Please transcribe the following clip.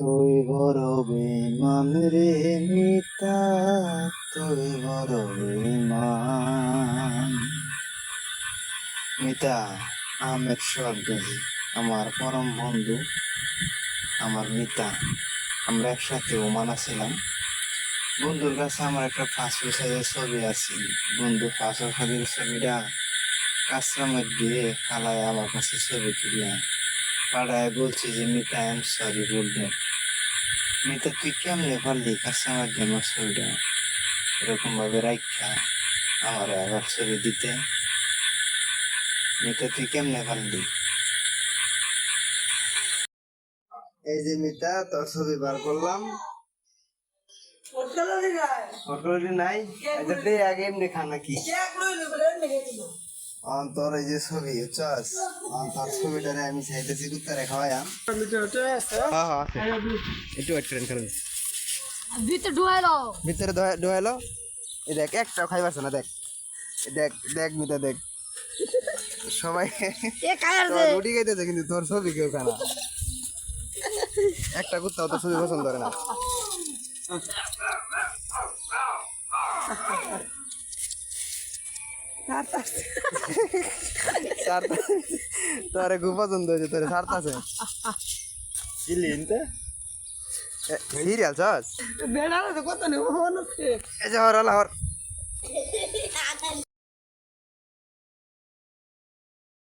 তুই বড় বেমান রে মিতা তুই বড় বেমান মিতা আহমেদ সোহাগী আমার পরম বন্ধু, আমার মিতা আমরা একসাথে ওমানা ছিলাম বন্ধুর কাছে আমার একটা পাসপোর্ট সাইজের ছবি আছে। বন্ধু পাসপোর্ট সাইজের ছবিটা কাস্টমার দিয়ে খালায় আমার কাছে ছবি তুলিয়া পাড়ায় বলছি যে মিতা আই এম সরি বল মিতা তুই কেমনে পারলি দিয়ে আমার ছবিটা এরকম ভাবে রাখা আমার আবার ছবি দিতে মিতা তুই কেমনে পারলি এই যে মিতা তোর ছবি বার করলাম নাই আগে এমনি খানা কি অন তোর এই যে ছবি চস অন তোর ছবিটারে আমি চাইতেছি কুত্তারে খাওয়াইয়াম। হ্যাঁ হ্যাঁ একটু ওয়েট করেন করেন। ভিতরে ঢুয়াইলো ভিতরে ঢোয়ালো এই দেখ একটাও খাইবাছে না দেখ। দেখ দেখ মিতা দেখ। সবাই এ কায়ার তোর রুটি খাইতেছে কিন্তু তোর ছবি কেউ খানা একটা কুত্তাও তোর ছবি পছন্দ করে না। তোরে খুব পছন্দ হয়েছে তোরে সারতাছে। সিরিয়াল চাস বেড়া কত নেব মনে এই যে হর হর।